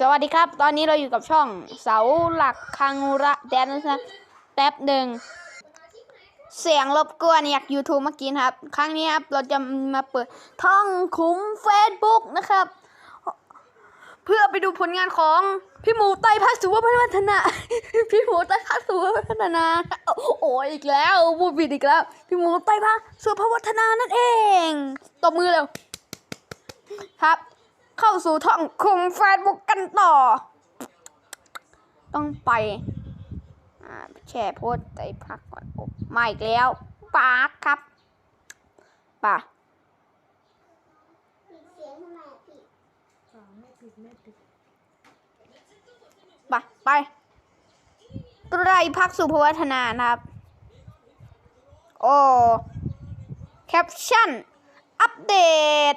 สวัสดีครับ ตอนนี้เราอยู่กับช่องเสาหลักคังระแดนนะครับแป๊บหนึ่ง เสียงรบกวนอยาก YouTube เมื่อกี้นะครับ ครั้งนี้ครับ เราจะมาเปิดท่องขุม Facebook นะครับ เพื่อไปดูผลงานของพี่หมูไตรภาคสุวพัฒนา พี่หมูไตรภาคสุวพัฒนา โอ้ยอีกแล้วพูดผิดอีกแล้ว พี่หมูไตรภาคสุวพัฒนานั่นเอง ตบมือเร็วครับ เข้าสู่ท่องคุมเฟซบุ๊กกันต่อ ต้องไปอ่าแชร์โพสต์ใจพักก่อนโอ้มาอีกแล้วปาร์คครับป่ะปิดเสียงทำไมอะพี่ไม่ปิดไม่ปิดไปไปไตรพักสุภวัฒนานะครับ โอ้ แคปชั่น อัปเดต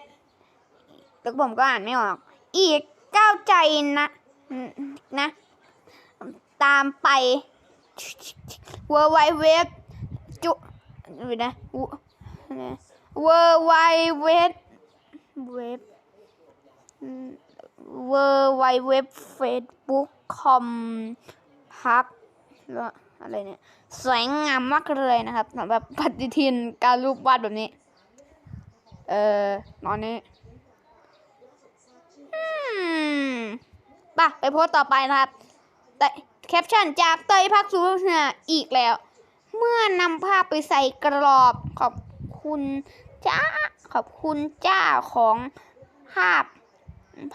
แล้วผมก็อ่านไม่ออก อีกก้าวใจนะนะ ตามไปเวอร์ไวเว็บจุดูนะเวอร์ไวเว็บเว็บเวอร์ไวเว็บเฟซบุ๊กคอมพักแล้วอะไรเนี่ยสวยงามมากเลยนะครับสำหรับปฏิทินการรูปวาดแบบนี้ เอ่อตอนนี้ ป่ะไปโพสต์ต่อไปนะครับ แต่แคปชั่นจากเตยพักสุภาพนาอีกแล้ว เมื่อนำภาพไปใส่กรอบขอบคุณจ้าขอบคุณจ้าของภาพ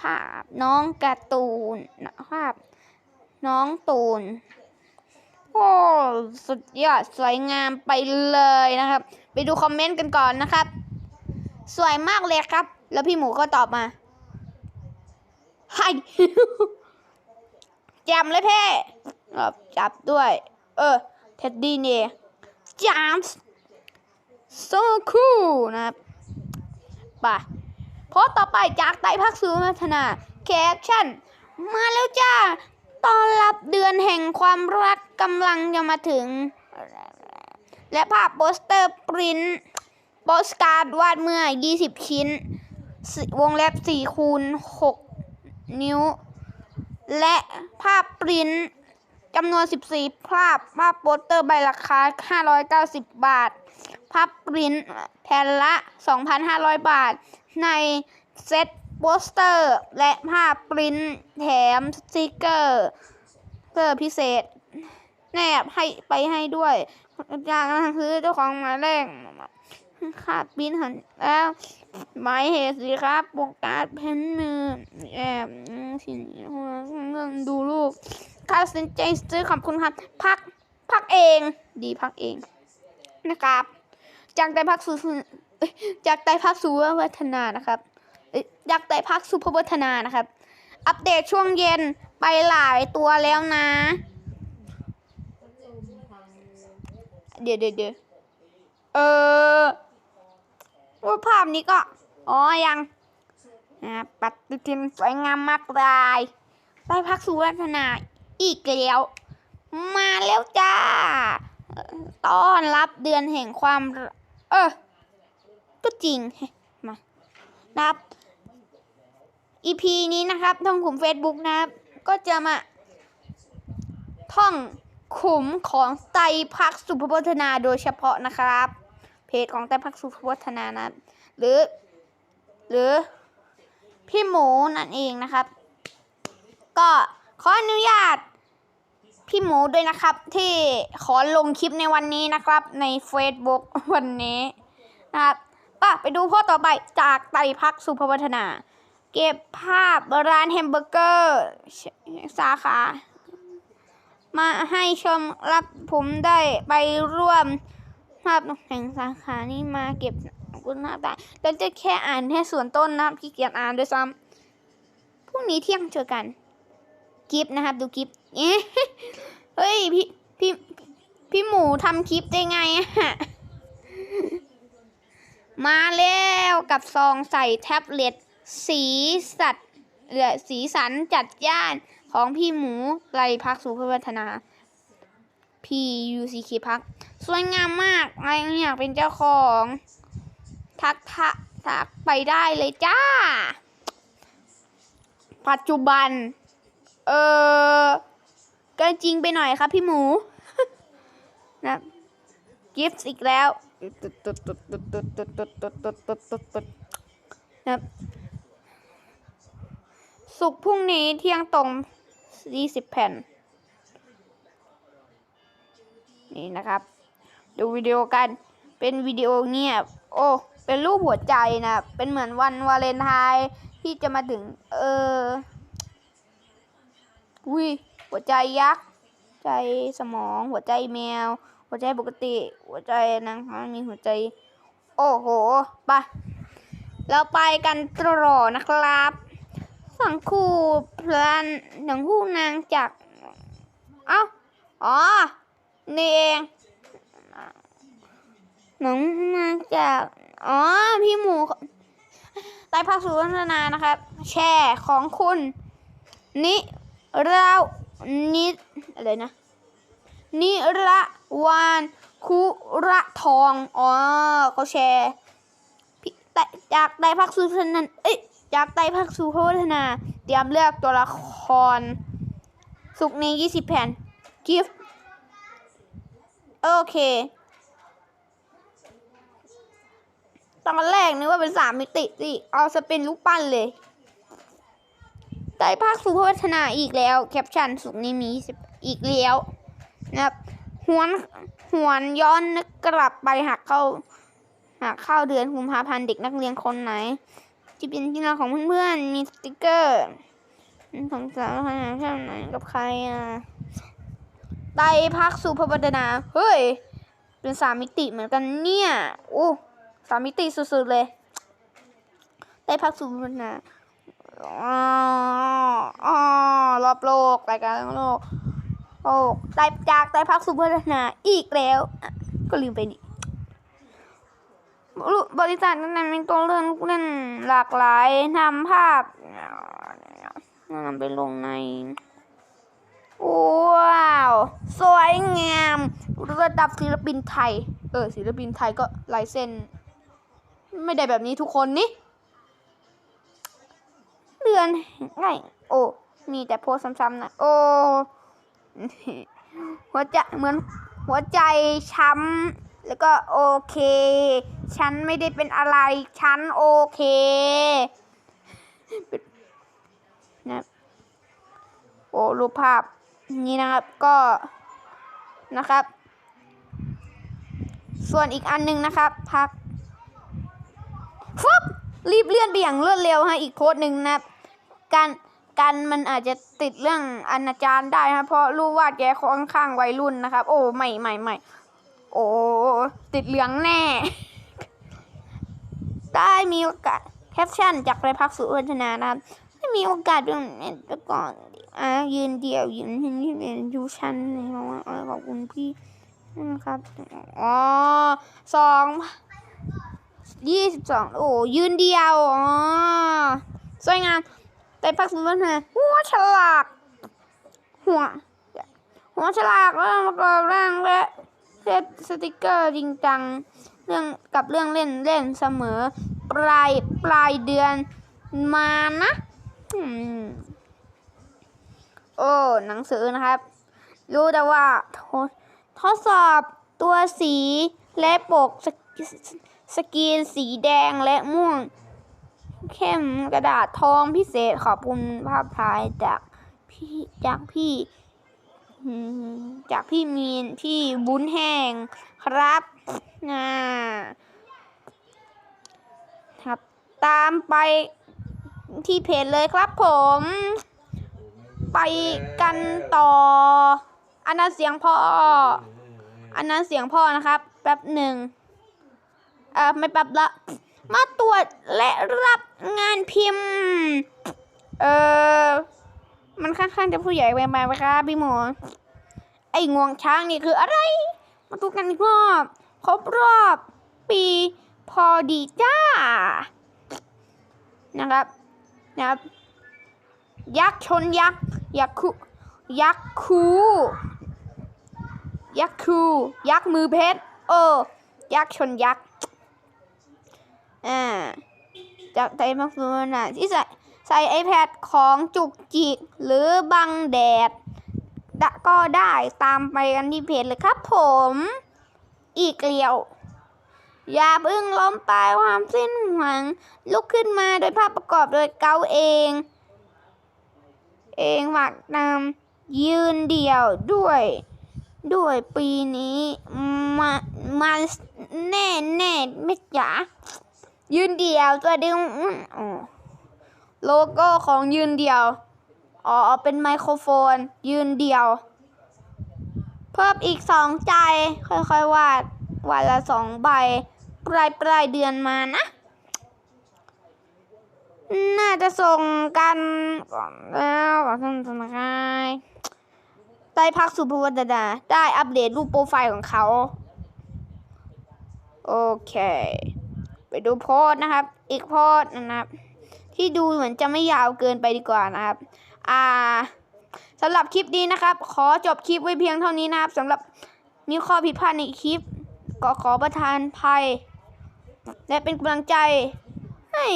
ภาพน้องการ์ตูนภาพน้องตูนโอ้สุดยอดสวยงามไปเลยนะครับ ไปดูคอมเมนต์กันก่อนนะครับ สวยมากเลยครับ แล้วพี่หมูก็ตอบมา ให้จำเลยเพ่จับด้วย เออ เท็ดดี้เนี่ยจามส์ so cool นะครับไป่ะโพสต์ต่อไปจากไต้พักสูพัฒนาแคปชั่น มาแล้วจ้าตอนรับเดือนแห่งความรักกำลังจะมาถึง และภาพโปสเตอร์ปริ้นโปสการ์ดวาดเมื่อ 20 ชิ้นสิวงเล็บ4คูณ6 นิ้ว และภาพปริ้นจำนวน 14 ภาพ ภาพโปสเตอร์ใบราคา 590 บาท ภาพปริ้นแผ่นละ 2,500 บาท ในเซตโปสเตอร์ และภาพปริ้นแถมสติกเกอร์เพื่อพิเศษ แนบให้ไปให้ด้วยจากนั้นคือเจ้าของหมายเลขขาดปริ้นหันแล้ว หมายเหตุสิครับโปรการ์ดเพนมือแอบสิ่งเรื่องดูรูปค่าสินใจซื้อขอบคุณครับ พักพักเอง ดีพักเองนะครับ จากไตรพักสู่เอ้ยจากไตรพักสู่วัฒนานะครับอยจากไตรพักสู่พวัฒนานะครับ อัปเดตช่วงเย็นไปหลายตัวแล้วนะ เดี๋ยวเดี๋ยวเออ รูปภาพนี้ก็ อ๋อ ยังนะปฏิทินสวยงามมากเลยไตรพักสู่วัฒนาอีกแล้ว มาแล้วจ้า ต้อนรับเดือนแห่งความ เออ ก็จริง มานะครับ EP นี้นะครับท่องขุม Facebook นะครับ ก็จะมา ท่องขุมของไตพักสุภวัฒนาโดยเฉพาะนะครับ เพจของไตรพักสุภวัฒนานะหรือ หรือ พี่หมูนั่นเองนะครับ ก็ขออนุญาต พี่หมูด้วยนะครับ ที่ขอลงคลิปในวันนี้นะครับ ใน Facebook วันนี้นะครับป่ะไปดูโพสต์ต่อไปจากไตพักสุภวัฒนา เก็บภาพร้านแฮมเบอร์เกอร์ สาขา มาให้ชมรับผมได้ไปร่วม ภาพแห่งสาขานี้มาเก็บขอบคุณมากแต่เราจะแค่อ่านแค่ส่วนต้นนะครับขี้เกียจอ่านด้วยซ้ำพรุ่งนี้เที่ยงเจอกันคลิปนะครับ ดูคลิปเอ๊ะเฮ้ยพี่พี่พี่หมูทำคลิปได้ไงอะมาแล้วกับซองใส่แท็บเล็ต สีสัตว์เหลือสีสันจัดจ้านของพี่หมูไรพักสุภวัฒนา พี่ยูซีคพักสวยงามมากใครอยากเป็นเจ้าของ ทักทะทักไปได้เลยจ้า ปัจจุบัน เออก็จริงไปหน่อยครับพี่หมูนะกิฟต์อีกแล้วนะสุกพรุ่งนี้เที่ยงตรง20แผ่น นี่นะครับ ดูวิดีโอกันเป็นวิดีโอเงียบ โอ้เป็นรูปหัวใจนะเป็นเหมือนวันวาเลนไทน์ที่จะมาถึง เออวิหัวใจยักษ์ใจสมอง หัวใจแมว หัวใจปกติ หัวใจนางฟ้ามีหัวใจ โอ้โหไปเราไปกันต่อนะครับสังคูพลันหนังหูนางจาก เอ้า อ๋อ นี่เองหนังมาจาก อ๋อ พี่หมูใต้ภาคสุวรรณานะครับ แชร์ของคุณ นิเรานิอะไรนะ นิระวานคุระทอง อ๋อเขาแชร์พี่แต่จากไต้ภาคสุวรรณเอ้ยจากไต้ภาคสุวรรณาเตรียมเลือกตัวละคร สุกร์นี้20แผ่นกิฟต์ โอเค ตอนแรกนึกว่าเป็นสามมิติสิ เอาจะเป็นลูกปั้นเลยได้ภาคสุพัฒนาอีกแล้ว แคปชั่นสุกนี้มีอีกแล้วนะครับหวนหวนย้อนนึกกลับไปหักเข้าหักเข้าเดือนกุมภาพันธ์เด็กนักเรียนคนไหนที่เป็นที่รักของเพื่อนๆมีสติกเกอร์ของสาวขนาดไหนกับใครอะ ไตพักสู่พระบัดนา เฮ้ย เป็นสามมิติเหมือนกันเนี่ย โอ้สามมิติสุดๆเลย ไตพักสู่พระบัดนาอ๋ออ๋อรอบโลกรายการโลก โอ้ไตรจากไตพักสู่พระบัดนาอีกแล้ว ก็ลืมไปดิบริษัทนั้นมีตัวเรื่องเล่นหลากหลายทำภาพนำไปลงใน ว้าว สวยงามระดับศิลปินไทย เออ ศิลปินไทยก็ลายเส้น ไม่ได้แบบนี้ทุกคนนี่เดือนไงโอ้ มีแต่โพสซ้ำๆนะ โอ้หัวใจเหมือนหัวใจช้ำแล้วก็โอเค ฉันไม่ได้เป็นอะไร ฉันโอเคนะโอ้รูปภาพ นี่นะครับก็นะครับ ส่วนอีกอันหนึงนะครับ พักฟึบรีบเลื่อนไปอย่างรวดเร็วฮะอีกโพสหนึ่งนะครับการการมันอาจจะติดเรื่องอนาจารได้นะเพราะรูปวาดแกค่อนข้างวัยรุ่นนะครับ โอ้ใหม่ใหม่ใหม่โอ้ติดเหลืองแน่ ได้มีโอกาสแคปชั่นจากไรพักสุวัฒนานะครับได้มีโอกาสเป็นแต่ก่อน อะยืนเดี่ยวยืนยืนยืนดูชั้นเลยเพราะว่าเออขอบคุณพี่นะครับอ๋อสองยี่สิบสองโอ้ยืนเดียวอ๋อสวยงามแต่พักสุดแล้วนหัวฉลากหัวหัวฉลากแล้วประกอบร่างและเซตสติกเกอร์จริงจังเรื่องกับเรื่องเล่นเล่นเสมอ ปลายปลายเดือนมานะ อืม อ้หนังสือนะครับ รู้แต่ว่าทดสอบตัวสีและปกสกสกรีนสีแดงและม่วง เข้มกระดาษทองพิเศษขอบคุณภาพถ่ายจากพี่จากพี่จากพี่มีนพี่บุญแห้งครับนะครับ ตามไปที่เพจเลยครับผม ไปกันต่อ อันนั้นเสียงพ่อ อันนั้นเสียงพ่อนะครับ แป๊บหนึ่งเอ่อไม่แป๊บละ มาตรวจและรับงานพิมพ์ เออมันค่อนข้างจะผู้ใหญ่ไปไหมครับพี่หมอ ไอ้งวงช้างนี่คืออะไร มาดูกันอีกรอบครบรอบปีพอดีจ้า นะครับ นะครับ ยักษ์ชนยักษ์ ยักษ์คูยักษ์คูยักษ์คูยักษ์มือเพชรเออยักษ์ชนยักษ์อ่าจากไทมักซูน่ะที่ใส่ใส่ iPad ของจุกจิกหรือบังแดดดะก็ได้ตามไปกันที่เพจเลยครับผม อีกเกลียว อย่าพิ่งล้มตายความสิ้นหวัง ลุกขึ้นมาโดยภาพประกอบโดยเกาเอง เองฝากนำยืนเดี่ยวด้วย ด้วยปีนี้มามาแน่แน่ไม่จ๋ายืนเดี่ยวตัวดึงโลโก้ของยืนเดี่ยว อ๋อเป็นไมโครโฟน ยืนเดี่ยว เพิ่มอีกสองใจ ค่อยๆวาดวันละสองใบปลายปลายเดือนมานะ น่าจะส่งกันก่อนแล้วขอท่านสมัครได้พักสุภวัตดาได้อัปเดตรูปโปรไฟล์ของเขา โอเค ไปดูโพสนะครับ อีกโพสนะครับ ที่ดูเหมือนจะไม่ยาวเกินไปดีกว่านะครับ อ่าสำหรับคลิปนี้นะครับ ขอจบคลิปไว้เพียงเท่านี้นะครับสำหรับมีข้อผิดพลาดในคลิป ก็ขอประทานภัย และเป็นกำลังใจให้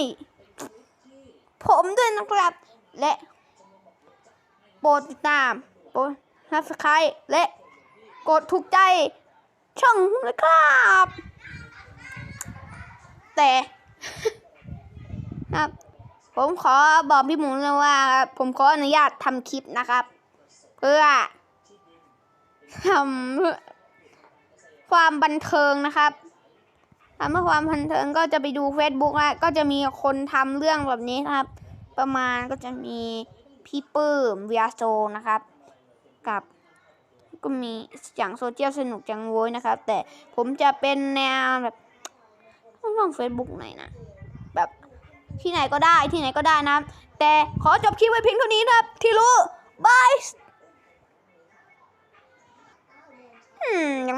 ผมด้วยนะครับ และโปรดติดตามโปรดซับสไครต์และกดถูกใจช่องนะครับ แต่ครับ ผมขอบอกพี่หมูเลยว่า ผมขออนุญาตทำคลิปนะครับ เพื่อทำความบันเทิงนะครับ เมื่อความพันเทิงก็จะไปดู Facebook แล้วก็จะมีคนทำเรื่องแบบนี้ครับ ประมาณก็จะมีพี่เปื้มเวียโซนะครับ กับ ก็มีอย่างโซเชียลสนุกจังโว้ยนะครับ แต่ผมจะเป็นแนวแบบต้องเฟซบุ๊กหน่อยนะ แบบที่ไหนก็ได้ที่ไหนก็ได้นะ แต่ขอจบคลิปไว้เพียงเท่านี้นะที่รู้บาย